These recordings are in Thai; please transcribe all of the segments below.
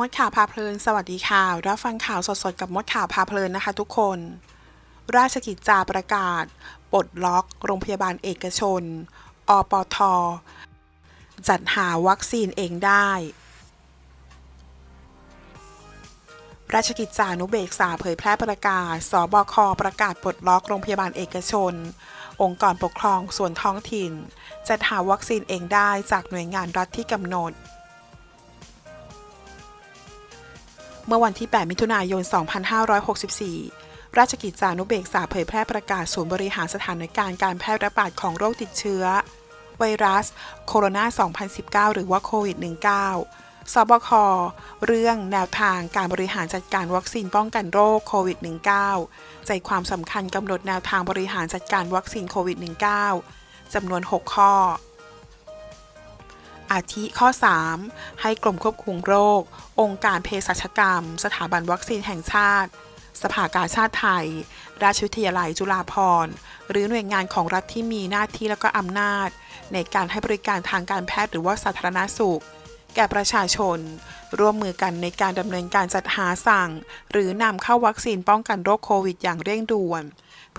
มดข่าวพาเพลิน สวัสดีค่ะ รับฟังข่าวสดๆ กับมดข่าวพาเพลินนะคะทุกคน ราชกิจจาประกาศ ปลดล็อก โรงพยาบาลเอกชน อปท จัดหาวัคซีนเองได้ ราชกิจจานุเบกษาเผยแพร่ประกาศ สบค ประกาศปลดล็อกโรงพยาบาลเอกชน องค์กรปกครองส่วนท้องถิ่น จัดหาวัคซีนเองได้จากหน่วยงานรัฐที่กำหนด เมื่อวันที่ 8 มิถุนายน 2564 ราชกิจจานุเบกษาเผยแพร่ประกาศศูนย์บริหารสถานการณ์การแพร่ระบาดของโรคติดเชื้อ ไวรัส โคโรนา 2019 หรือว่าโควิด -19 สบค เรื่องแนวทางการบริหารจัดการวัคซีนป้องกันโรคโควิด -19 ใจความสำคัญกำหนดแนวทางบริหารจัดการวัคซีนโควิด -19 จำนวน 6 ข้อ อาทิข้อ 3 ให้กรมควบคุมโรค องค์การเภสัชกรรม สถาบันวัคซีนแห่งชาติ สภากาชาติไทย ราชวิทยาลัยจุฬาภรณ์ หรือหน่วยงานของรัฐที่มีหน้าที่และก็อำนาจ ในการให้บริการทางการแพทย์หรือว่าสาธารณสุข แก่ประชาชน ร่วมมือกันในการดำเนินการจัดหาสั่ง หรือนำเข้าวัคซีนป้องกันโรคโควิดอย่างเร่งด่วน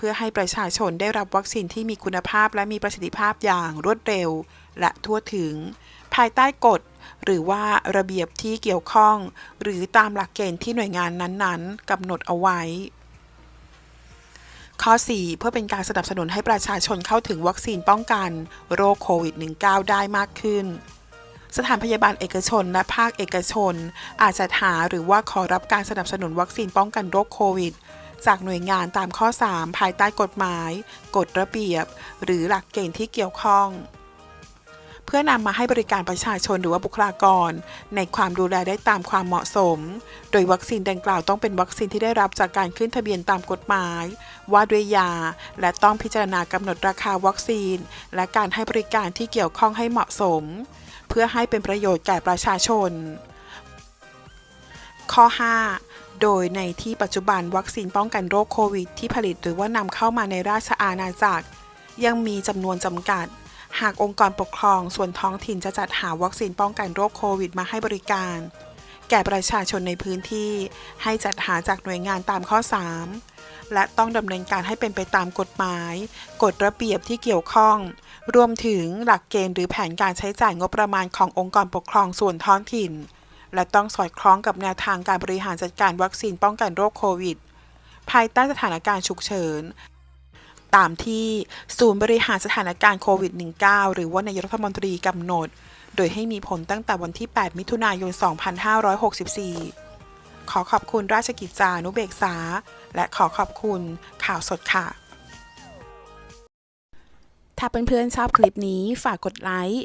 เพื่อให้ประชาชนได้รับวัคซีนที่มีคุณภาพและมีประสิทธิภาพอย่างรวดเร็ว และทั่วถึง ภายใต้กฎ หรือว่าระเบียบที่เกี่ยวข้อง หรือตามหลักเกณฑ์ที่หน่วยงานนั้นๆกำหนดเอาไว้ ข้อ 4 เพื่อเป็นการสนับสนุนให้ประชาชนเข้าถึงวัคซีนป้องกันโรคโควิด -19 ได้มากขึ้นสถานพยาบาลเอกชนและภาคเอกชน อาจจะหาหรือว่าขอรับการสนับสนุนวัคซีนป้องกันโรคโควิด จากหน่วยงานตามข้อ 3 ภายใต้กฎหมาย กฎระเบียบ หรือหลักเกณฑ์ที่เกี่ยวข้อง เพื่อนำมาให้บริการประชาชนหรือว่าบุคลากร ในความดูแลได้ตามความเหมาะสม โดยวัคซีนดังกล่าวต้องเป็นวัคซีนที่ได้รับจากการขึ้นทะเบียนตามกฎหมาย ว่าด้วยยา และต้องพิจารณากำหนดราคาวัคซีน และการให้บริการที่เกี่ยวข้องให้เหมาะสม เพื่อให้เป็นประโยชน์แก่ประชาชน ข้อ 5 โดยในที่ปัจจุบันวัคซีนป้องกันโรคโควิด ที่ผลิตหรือว่านำเข้ามาในราชอาณาจักร ยังมีจำนวนจำกัด หากองค์กรปกครองส่วนท้องถิ่นจะจัดหาวัคซีนป้องกันโรคโควิด มาให้บริการ แก่ประชาชนในพื้นที่ ให้จัดหาจากหน่วยงานตามข้อ 3 และต้องดำเนินการให้เป็นไปตามกฎหมาย กฎระเบียบที่เกี่ยวข้อง รวมถึงหลักเกณฑ์หรือแผนการใช้จ่ายงบประมาณขององค์กรปกครองส่วนท้องถิ่น และต้องสอดคล้องกับแนวทางการบริหารจัดการวัคซีนป้องกันโรคโควิด ภายใต้สถานการณ์ฉุกเฉิน ตามที่ศูนย์บริหารสถานการณ์โควิด -19 หรือว่านายรัฐมนตรีกำหนด โดยให้มีผลตั้งแต่วันที่ 8 มิถุนายน 2564 ขอขอบคุณราชกิจจานุเบกษา และขอขอบคุณข่าวสดค่ะ ถ้าเพื่อนๆชอบคลิปนี้ฝากกดไลค์